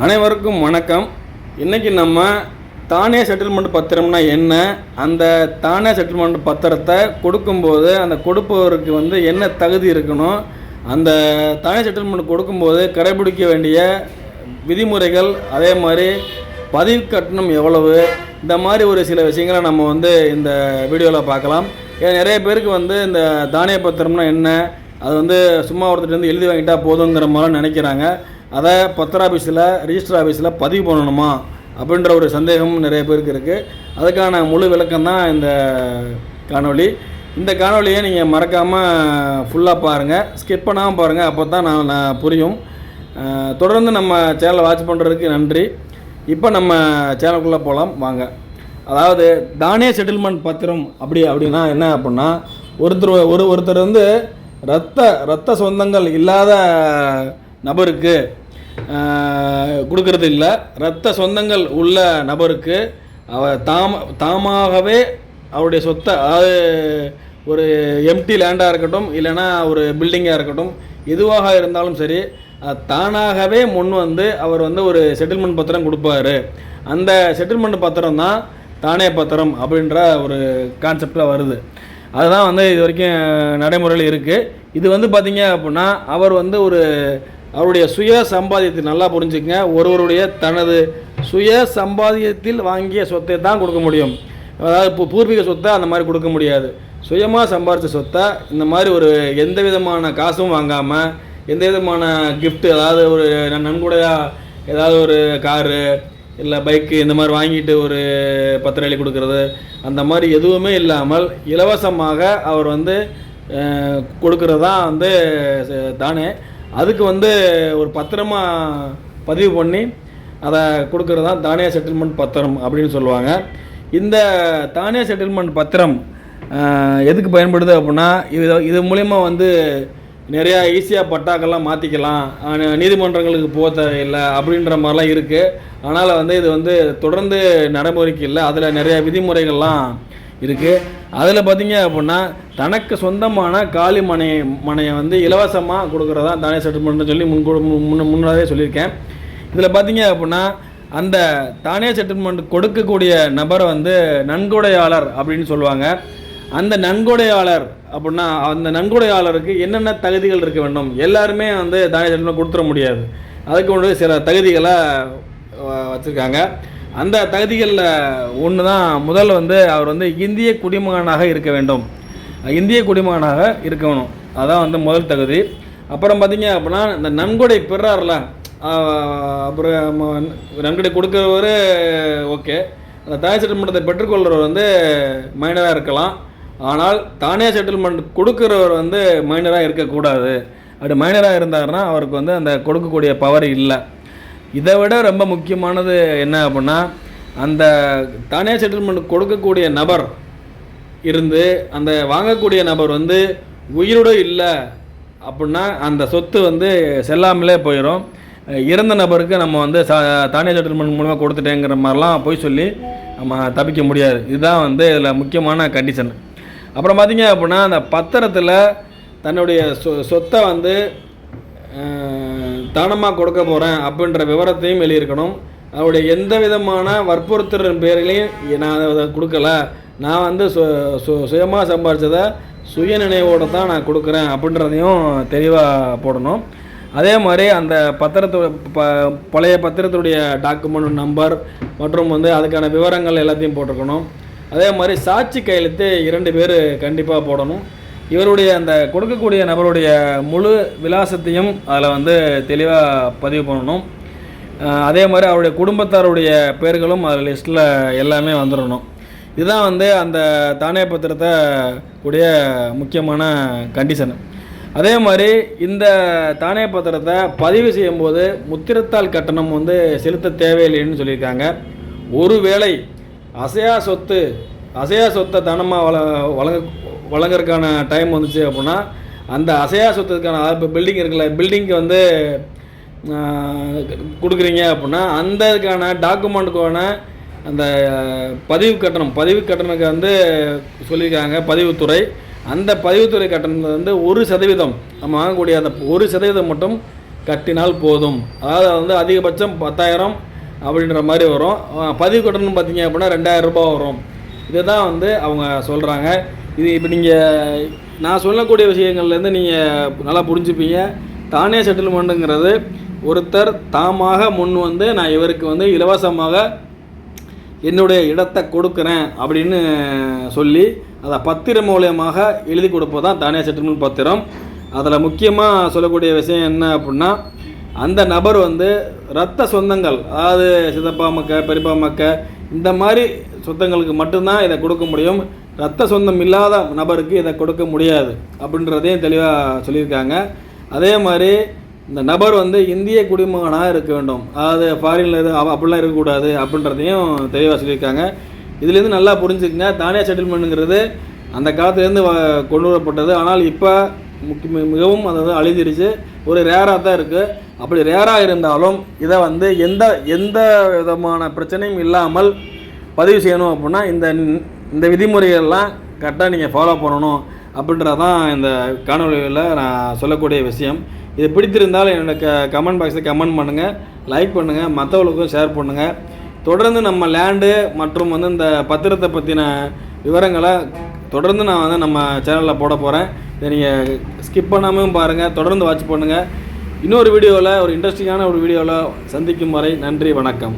அனைவருக்கும் வணக்கம். இன்றைக்கி நம்ம தானே செட்டில்மெண்ட் பத்திரம்னா என்ன? அந்த தானே செட்டில்மெண்ட் பத்திரத்தை கொடுக்கும்போது அந்த கொடுப்பவருக்கு வந்து என்ன தகுதி இருக்கணும்? அந்த தானே செட்டில்மெண்ட் கொடுக்கும்போது கடைபிடிக்க வேண்டிய விதிமுறைகள் அதே மாதிரி பதிவு கட்டணம் எவ்வளவு? இந்த மாதிரி ஒரு சில விஷயங்களை நம்ம வந்து இந்த வீடியோவில் பார்க்கலாம். ஏன் நிறைய பேருக்கு வந்து இந்த தானிய பத்திரம்னா என்ன? அது வந்து சும்மா ஒருத்தர் வந்து எழுதி வாங்கிட்டா போதுங்கிற மாதிரி நினைக்கிறாங்க. அதை பத்திர ஆஃபீஸில் ரிஜிஸ்டர் ஆஃபீஸில் பதிவு பண்ணணுமா? அப்படின்ற ஒரு சந்தேகம் நிறைய பேருக்கு இருக்குது அதுக்கான முழு விளக்கம் தான் இந்த காணொளி. இந்த காணொளியை நீங்கள் மறக்காமல் ஃபுல்லாக பாருங்கள் ஸ்கிப் பண்ணாமல் பாருங்கள் அப்போ தான் நான் நான் புரியும். தொடர்ந்து நம்ம சேனலை வாட்ச் பண்ணுறதுக்கு நன்றி. இப்போ நம்ம சேனலுக்குள்ளே போகலாம் வாங்க. அதாவது தானே செட்டில்மெண்ட் பத்திரம் அப்படி அப்படின்னா என்ன அப்படின்னா ஒருத்தர் ஒரு ஒருத்தர் வந்து ரத்த ரத்த சொந்தங்கள் இல்லாத நபருக்கு கொடுக்கறது இல்லை. ரத்த சொந்தங்கள் உள்ள நபருக்கு அவர் தாம தாமாகவே அவருடைய சொத்தை அதாவது ஒரு எம்டி லேண்டாக இருக்கட்டும் இல்லைன்னா ஒரு பில்டிங்காக இருக்கட்டும் எதுவாக இருந்தாலும் சரி தானாகவே முன் வந்து அவர் வந்து ஒரு செட்டில்மெண்ட் பத்திரம் கொடுப்பாரு. அந்த செட்டில்மெண்ட் பத்திரம் தான் தானே பத்திரம் அப்படின்ற ஒரு கான்செப்டில் வருது. அதுதான் வந்து இது வரைக்கும் நடைமுறையில் இருக்குது இது வந்து பார்த்திங்க அப்படின்னா அவர் வந்து ஒரு அவருடைய சுய சம்பாதியத்தை நல்லா புரிஞ்சுக்கங்க. ஒருவருடைய தனது சுய சம்பாதியத்தில் வாங்கிய சொத்தை தான் கொடுக்க முடியும். அதாவது இப்போ பூர்வீக சொத்தை அந்த மாதிரி கொடுக்க முடியாது. சுயமாக சம்பாதிச்ச சொத்தை இந்த மாதிரி ஒரு எந்த விதமான காசும் வாங்காமல் எந்த விதமான கிஃப்ட் அதாவது ஒரு நன்கொடையாக ஏதாவது ஒரு காரு இல்லை பைக்கு இந்த மாதிரி வாங்கிட்டு ஒரு பத்திரம் கொடுக்கறது அந்த மாதிரி எதுவுமே இல்லாமல் இலவசமாக அவர் வந்து கொடுக்கறது தான் வந்து தானே. அதுக்கு வந்து ஒரு பத்திரமா பதிவு பண்ணி அதை கொடுக்கறது தான் தானிய செட்டில்மெண்ட் பத்திரம் அப்படின்னு சொல்லுவாங்க. இந்த தானிய செட்டில்மெண்ட் பத்திரம் எதுக்கு பயன்படுது அப்படின்னா இது இது மூலிமா வந்து நிறையா ஈஸியாக பட்டாக்கெல்லாம் மாற்றிக்கலாம் நீதிமன்றங்களுக்கு போக தேவையில்லை அப்படின்ற மாதிரிலாம் இருக்குது அதனால் வந்து இது வந்து தொடர்ந்து நடைமுறைக்கு இல்லை. அதில் நிறைய விதிமுறைகள்லாம் இருக்குது அதில் பார்த்தீங்க அப்படின்னா தனக்கு சொந்தமான காலி மனை மனையை வந்து இலவசமாக கொடுக்குறதா தானே செட்டில்மெண்ட்னு சொல்லி முன் முன்ன முன்னாடியே சொல்லியிருக்கேன். இதில் பார்த்தீங்க அப்படின்னா அந்த தானே செட்டில்மெண்ட் கொடுக்கக்கூடிய நபரை வந்து நன்கொடையாளர் அப்படின்னு சொல்லுவாங்க அந்த நன்கொடையாளர் அப்படின்னா அந்த நன்கொடையாளருக்கு என்னென்ன தகுதிகள் இருக்க வேண்டும்? எல்லாருமே வந்து தானே செட்டில்மெண்ட் கொடுத்துட முடியாது. அதுக்கு ஒன்று சில தகுதிகளை வச்சுருக்காங்க. அந்த தகுதிகளில் ஒன்று தான் முதல் வந்து அவர் வந்து இந்திய குடிமகனாக இருக்க வேண்டும். இந்திய குடிமகனாக இருக்கணும். அதான் வந்து முதல் தகுதி. அப்புறம் பார்த்தீங்க அப்படின்னா இந்த நன்கொடை பெறார்ல அப்புறம் நன்கொடை கொடுக்குறவர் ஓகே. அந்த தாய் செட்டில்மெண்ட்டை பெற்றுக்கொள்கிறவர் வந்து மைனராக இருக்கலாம். ஆனால் தானே செட்டில்மெண்ட் கொடுக்குறவர் வந்து மைனராக இருக்கக்கூடாது. அப்படி மைனராக இருந்தாருன்னா அவருக்கு வந்து அந்த கொடுக்கக்கூடிய பவர் இல்லை. இதை விட ரொம்ப முக்கியமானது என்ன அப்படின்னா அந்த தானே செட்டில்மெண்ட் கொடுக்கக்கூடிய நபர் இருந்து அந்த வாங்கக்கூடிய நபர் வந்து உயிரோட இல்லை அப்படின்னா அந்த சொத்து வந்து செல்லாமலே போயிடும் இறந்த நபருக்கு நம்ம வந்து சா தானே செட்டில்மெண்ட் மூலமாக கொடுத்துட்டேங்கிற மாதிரிலாம் போய் சொல்லி நம்ம தப்பிக்க முடியாது. இதுதான் வந்து இதில் முக்கியமான கண்டிஷன் அப்புறம் பார்த்தீங்க அப்படின்னா அந்த பத்திரத்தில் தன்னுடைய சொ சொத்தை வந்து தானமாக கொடுக்க போகிறேன் அப்படின்ற விவரத்தையும் எழுதியிருக்கணும் அவருடைய எந்த விதமான வற்புறுத்தலின் பேரிலையும் நான் அதை கொடுக்கல. நான் வந்து சு சு சுயமாக சம்பாரித்ததை சுய நினைவோடு தான் நான் கொடுக்குறேன் அப்படின்றதையும் தெளிவாக போடணும். அதே மாதிரி அந்த பத்திரத்து ப பழைய பத்திரத்துடைய டாக்குமெண்ட் நம்பர் மற்றும் வந்து அதுக்கான விவரங்கள் எல்லாத்தையும் போட்டிருக்கணும். அதே மாதிரி சாட்சி கையெழுத்து இரண்டு பேர் கண்டிப்பாக போடணும். இவருடைய அந்த கொடுக்கக்கூடிய நபருடைய முழு விலாசத்தையும் அதில் வந்து தெளிவாக பதிவு பண்ணணும். அதே மாதிரி அவருடைய குடும்பத்தாருடைய பேர்களும் அதில் லிஸ்ட்டில் எல்லாமே வந்துடணும் இதுதான் வந்து அந்த தானே பத்திரத்தை கூடிய முக்கியமான கண்டிஷன் அதே மாதிரி இந்த தானே பத்திரத்தை பதிவு செய்யும்போது முத்திரத்தால் கட்டணம் வந்து செலுத்த தேவையில்லைன்னு சொல்லியிருக்காங்க. ஒருவேளை அசையா சொத்து அசையா சொத்தை தானமாக வள வழங்க வழங்குறதுக்கான டைம் வந்துச்சு அப்படின்னா அந்த அசையா சொத்துக்கான இப்போ பில்டிங் இருக்குல்ல பில்டிங்க்கு வந்து கொடுக்குறீங்க அப்படின்னா அந்த இதுக்கான டாக்குமெண்ட்டுக்கான அந்த பதிவு கட்டணம் பதிவு கட்டணத்துக்கு வந்து சொல்லியிருக்காங்க பதிவுத்துறை அந்த பதிவுத்துறை கட்டணம் வந்து ஒரு சதவீதம் நம்ம வாங்கக்கூடிய அந்த ஒரு சதவீதம் மட்டும் கட்டினால் போதும். அதாவது வந்து அதிகபட்சம் பத்தாயிரம் அப்படின்ற மாதிரி வரும். பதிவு கட்டணம் பார்த்தீங்க அப்படின்னா ரெண்டாயிரம் ரூபாய் வரும். இதுதான் வந்து அவங்க சொல்கிறாங்க இது இப்போ நீங்கள் நான் சொல்லக்கூடிய விஷயங்கள்லேருந்து நீங்கள் நல்லா புரிஞ்சுப்பீங்க. தானே செட்டில்மெண்ட்டுங்கிறது ஒருத்தர் தாமாக முன் வந்து நான் இவருக்கு வந்து இலவசமாக என்னுடைய இடத்தை கொடுக்குறேன் அப்படின்னு சொல்லி அதை பத்திரம் மூலியமாக எழுதி கொடுப்பது தான் தானே செட்டில்மெண்ட் பத்திரம். அதில் முக்கியமாக சொல்லக்கூடிய விஷயம் என்ன அப்படின்னா அந்த நபர் வந்து இரத்த சொந்தங்கள் அதாவது சித்தப்பா மக்க பெரியப்பா மக்க இந்த மாதிரி சொத்தங்களுக்கு மட்டும்தான் இதை கொடுக்க முடியும். ரத்த சொந்தம் இல்லாத நபருக்கு இதை கொடுக்க முடியாது அப்படின்றதையும் தெளிவாக சொல்லியிருக்காங்க. அதே மாதிரி இந்த நபர் வந்து இந்திய குடிமகனாக இருக்க வேண்டும். அதாவது ஃபாரினில் எதுவும் அப்படிலாம் இருக்கக்கூடாது அப்படின்றதையும் தெளிவாக சொல்லியிருக்காங்க. இதுலேருந்து நல்லா புரிஞ்சுக்கங்க. தானியா செட்டில்மெண்ட்டுங்கிறது அந்த காலத்துலேருந்து வ- கொண்டு வரப்பட்டது ஆனால் இப்போ முக்கிய மிகவும் அதாவது வந்து அழிஞ்சிருச்சு. ஒரு ரேராக தான் இருக்குது அப்படி ரேராக இருந்தாலும் இதை வந்து எந்த எந்த விதமான பிரச்சனையும் இல்லாமல் பதிவு செய்யணும் அப்படின்னா இந்த இந்த விதிமுறைகள்லாம் கரெக்டாக நீங்கள் ஃபாலோ பண்ணணும் அப்படின்றது தான் இந்த காணொலியில் நான் சொல்லக்கூடிய விஷயம். இது பிடித்திருந்தால் என்னோட க கமெண்ட் பாக்ஸில் கமெண்ட் பண்ணுங்கள் லைக் பண்ணுங்கள் மற்றவங்களுக்கும் ஷேர் பண்ணுங்கள் தொடர்ந்து நம்ம லேண்டு மற்றும் வந்து இந்த பத்திரத்தை பற்றின விவரங்களை தொடர்ந்து நான் வந்து நம்ம சேனலில் போட போகிறேன் இதை நீங்கள் ஸ்கிப் பண்ணாமல் பாருங்கள் தொடர்ந்து வாட்ச் பண்ணுங்கள் இன்னொரு வீடியோவில் ஒரு இன்ட்ரெஸ்டிங்கான ஒரு வீடியோவில் சந்திக்கும் வரை நன்றி வணக்கம்.